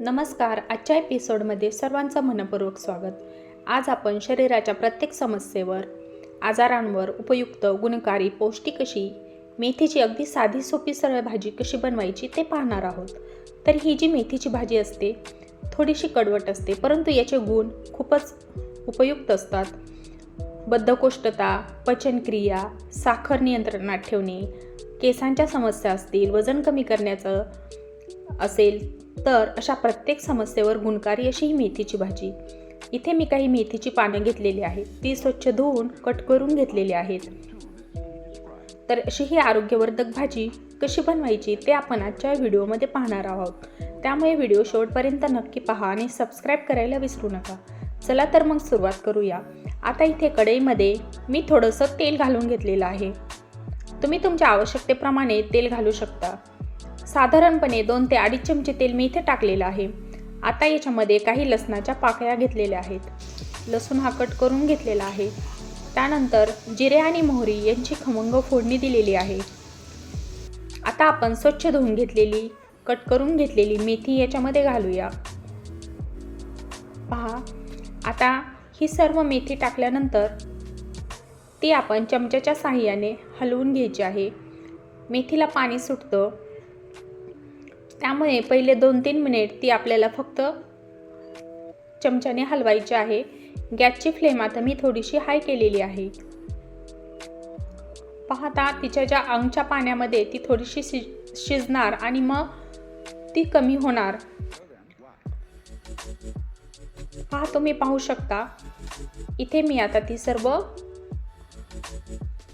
नमस्कार. आजच्या एपिसोडमध्ये सर्वांचं मनपूर्वक स्वागत. आज आपण शरीराच्या प्रत्येक समस्येवर आजारांवर उपयुक्त गुणकारी पौष्टिक अशी मेथीची अगदी साधी सोपी सरळ भाजी कशी बनवायची ते पाहणार आहोत. तर ही जी मेथीची भाजी असते थोडीशी कडवट असते परंतु याचे गुण खूपच उपयुक्त असतात. बद्धकोष्ठता पचनक्रिया साखर नियंत्रणात ठेवणे केसांच्या समस्या असतील वजन कमी करण्याचं असेल तर अशा प्रत्येक समस्येवर गुणकारी अशी ही मेथीची भाजी. इथे मी काही मेथीची पानं घेतलेली आहेत. ती स्वच्छ धुवून कट करून घेतलेली आहेत. तर अशी ही आरोग्यवर्धक भाजी कशी बनवायची ते आपण आजच्या व्हिडिओमध्ये पाहणार आहोत. त्यामुळे व्हिडिओ शेवटपर्यंत नक्की पहा आणि सबस्क्राईब करायला विसरू नका. चला तर मग सुरुवात करूया. आता इथे कढईमध्ये मी थोडंसं तेल घालून घेतलेलं आहे. तुम्ही तुमच्या आवश्यकतेप्रमाणे तेल घालू शकता. साधारणपणे दोन ते अडीच चमचे तेल मी इथे टाकलेलं आहे. आता याच्यामध्ये काही लसणाच्या पाकळ्या घेतलेल्या आहेत. लसूण हा कट करून घेतलेला आहे. त्यानंतर जिरे आणि मोहरी यांची खमंग फोडणी दिलेली आहे. आता आपण स्वच्छ धुवून घेतलेली कट करून घेतलेली मेथी याच्यामध्ये घालूया. पहा आता ही सर्व मेथी टाकल्यानंतर ती आपण चमच्याच्या साहाय्याने हलवून घ्यायची आहे. मेथीला पाणी सुटतं. त्यामुळे पहिले दोन तीन मिनिट ती आपल्याला फक्त चमच्याने हलवायची आहे. गॅसची फ्लेम आता मी थोडीशी हाय केलेली आहे. पाहता तिच्या ज्या अंगच्या पाण्यामध्ये ती थोडीशी शि शिजणार आणि मग ती कमी होणार. पहा तुम्ही पाहू शकता. इथे मी आता ती सर्व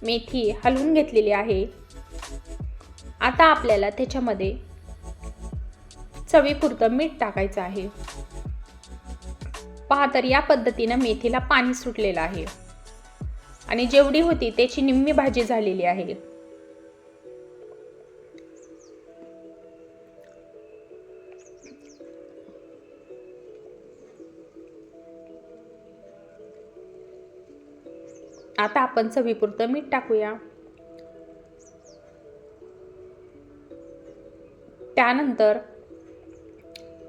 मेथी हलवून घेतलेली आहे. आता आपल्याला त्याच्यामध्ये चवीपुरतं मीठ टाकायचं आहे. पहा तर या पद्धतीनं मेथीला पाणी सुटलेलं आहे. आणि जेवढी होती त्याची निम्मी भाजी झालेली आहे. आता आपण चवीपुरतं मीठ टाकूया. त्यानंतर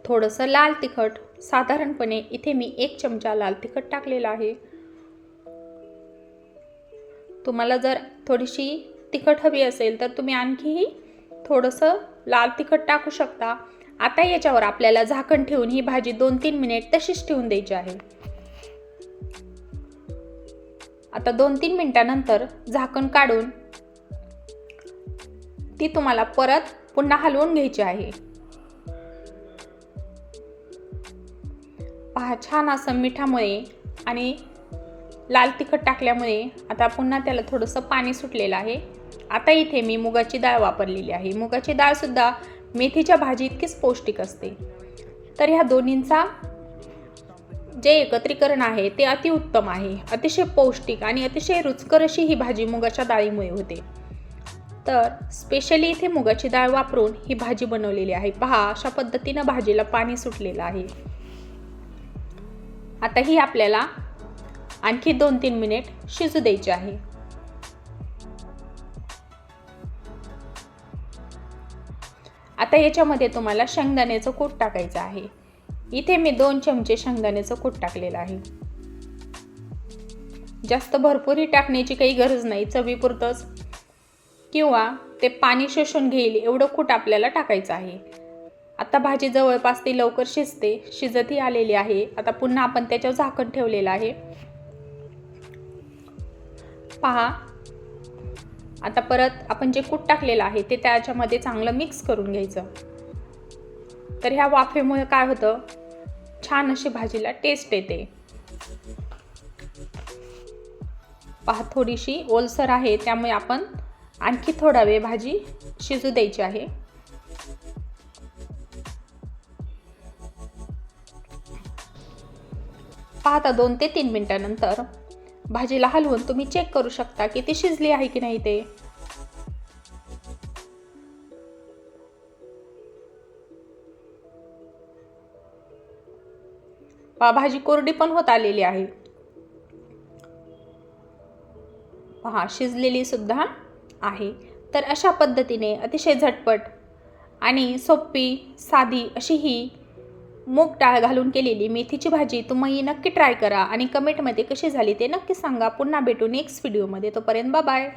थोडंसं लाल तिखट. साधारणपणे इथे मी एक चमचा लाल तिखट टाकलेला आहे. तुम्हाला जर थोडीशी तिखट हवी असेल तर तुम्ही आणखीही थोडंसं लाल तिखट टाकू शकता. आता याच्यावर आपल्याला झाकण ठेवून ही भाजी दोन तीन मिनिट तशीच ठेवून द्यायची आहे. आता दोन तीन मिनिटानंतर झाकण काढून ती तुम्हाला परत पुन्हा हलवून घ्यायची आहे. पहा छान असं मिठामुळे आणि लाल तिखट टाकल्यामुळे आता पुन्हा त्याला थोडंसं पाणी सुटलेलं आहे. आता इथे मी मुगाची डाळ वापरलेली आहे. मुगाची डाळसुद्धा मेथीच्या भाजी इतकीच पौष्टिक असते. तर ह्या दोन्हींचा जे एकत्रीकरण आहे ते अतिउत्तम आहे. अतिशय पौष्टिक आणि अतिशय रुचकर अशी ही भाजी मुगाच्या डाळीमुळे होते. तर स्पेशली इथे मुगाची डाळ वापरून ही भाजी बनवलेली आहे. पहा अशा पद्धतीनं भाजीला पाणी सुटलेलं आहे. आता ही आपल्याला आणखी दोन तीन मिनिट शिजू द्यायची आहे. आता याच्यामध्ये तुम्हाला शेंगदाण्याचं कूट टाकायचं आहे. इथे मी दोन चमचे शेंगदाण्याचं कूट टाकलेलं आहे. जास्त भरपूरही टाकण्याची काही गरज नाही चवीपुरतंच. किंवा ते पाणी शोषून घेईल एवढं कूट आपल्याला टाकायचं आहे. आता भाजी जवळपास ती लवकर शिजते शिजतही आलेली आहे. आता पुन्हा आपण त्याच्यावर झाकण ठेवलेलं आहे. पहा. आता परत आपण जे कूट टाकलेलं आहे ते त्याच्यामध्ये चांगलं मिक्स करून घ्यायचं. तर ह्या वाफेमुळे काय होतं? छान अशी भाजीला टेस्ट येते. पहा थोडीशी ओलसर आहे त्यामुळे आपण आणखी थोडा वेळ भाजी शिजू द्यायची आहे. पाहता दोन ते तीन मिनिटानंतर भाजीला हलवून तुम्ही चेक करू शकता की ती शिजली आहे की नाही ते. पहा भाजी कोरडी पण होत आलेली आहे. पहा शिजलेली सुद्धा आहे. तर अशा पद्धतीने अतिशय झटपट आणि सोपी साधी अशी ही मूग डाळ घालून केलेली मेथीची भाजी तुम्ही नक्की ट्राय करा आणि कमेंटमध्ये कशी झाली ते नक्की सांगा. पुन्हा भेटू नेक्स्ट व्हिडिओमध्ये तोपर्यंत बाय